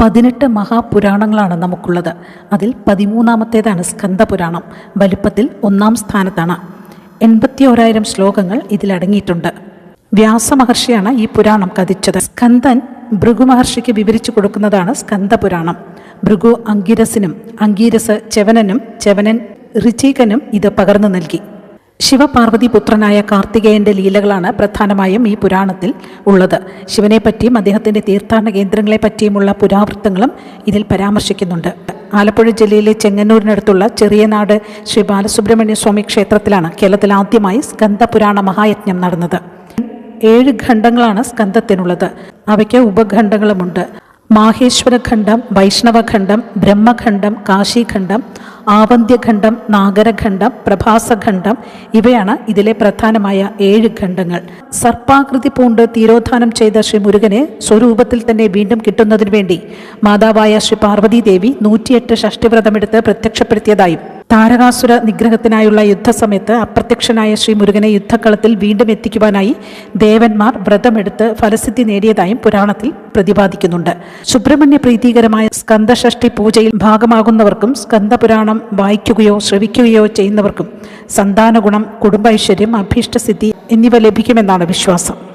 പതിനെട്ട് മഹാപുരാണങ്ങളാണ് നമുക്കുള്ളത്. അതിൽ പതിമൂന്നാമത്തേതാണ് സ്കന്ദപുരാണം. വലുപ്പത്തിൽ ഒന്നാം സ്ഥാനത്താണ്. എൺപത്തി ഓരായിരം ശ്ലോകങ്ങൾ ഇതിലടങ്ങിയിട്ടുണ്ട് വ്യാസമഹർഷിയാണ് ഈ പുരാണം കഥിച്ചത്. സ്കന്ദൻ ഭൃഗു മഹർഷിക്ക് വിവരിച്ചു കൊടുക്കുന്നതാണ് സ്കന്ദപുരാണം. ഭൃഗു അങ്കിരസിനും അങ്കീരസ് ചെവനനും ചെവനൻ ഋചികനും ഇത് പകർന്നു നൽകി. ശിവപാർവതി പുത്രനായ കാർത്തികേയന്റെ ലീലകളാണ് പ്രധാനമായും ഈ പുരാണത്തിൽ ഉള്ളത്. ശിവനെപ്പറ്റിയും അദ്ദേഹത്തിന്റെ തീർത്ഥാടന കേന്ദ്രങ്ങളെ പറ്റിയുമുള്ള പുരാവൃത്തങ്ങളും ഇതിൽ പരാമർശിക്കുന്നുണ്ട്. ആലപ്പുഴ ജില്ലയിലെ ചെങ്ങന്നൂരിനടുത്തുള്ള ചെറിയനാട് ശ്രീ ബാലസുബ്രഹ്മണ്യ സ്വാമി ക്ഷേത്രത്തിലാണ് കേരളത്തിൽ ആദ്യമായി സ്കന്ദപുരാണ മഹായജ്ഞം നടന്നത്. ഏഴ് ഖണ്ഡങ്ങളാണ് സ്കന്ധത്തിനുള്ളത് അവയ്ക്ക് ഉപഖണ്ഡങ്ങളുമുണ്ട്. മാഹേശ്വരഖണ്ഡം വൈഷ്ണവഖണ്ഡം ബ്രഹ്മഖണ്ഡം കാശിഖണ്ഡം ആവന്ത്യഖണ്ഡം നാഗരഖണ്ഡം പ്രഭാസഖണ്ഡം ഇവയാണ് ഇതിലെ പ്രധാനമായ ഏഴ് ഖണ്ഡങ്ങൾ. സർപ്പാകൃതി പൂണ്ട് തീരോധാനം ചെയ്ത ശ്രീ മുരുകനെ സ്വരൂപത്തിൽ തന്നെ വീണ്ടും കിട്ടുന്നതിനു വേണ്ടി മാതാവായ ശ്രീ പാർവതി ദേവി നൂറ്റിയെട്ട് ഷഷ്ടിവ്രതമെടുത്ത് പ്രത്യക്ഷപ്പെടുത്തിയതായും താരകാസുര നിഗ്രഹത്തിനായുള്ള യുദ്ധസമയത്ത് അപ്രത്യക്ഷനായ ശ്രീ മുരുകനെ യുദ്ധക്കളത്തിൽ വീണ്ടും എത്തിക്കുവാനായി ദേവന്മാർ വ്രതമെടുത്ത് ഫലസിദ്ധി നേടിയതായും പുരാണത്തിൽ പ്രതിപാദിക്കുന്നുണ്ട്. സുബ്രഹ്മണ്യ പ്രീതികരമായ സ്കന്ദഷഷ്ടി പൂജയിൽ ഭാഗമാകുന്നവർക്കും സ്കന്ദപുരാണം വായിക്കുകയോ ശ്രവിക്കുകയോ ചെയ്യുന്നവർക്കും സന്താന ഗുണം കുടുംബൈശ്വര്യം അഭീഷ്ടസിദ്ധി എന്നിവ ലഭിക്കുമെന്നാണ് വിശ്വാസം.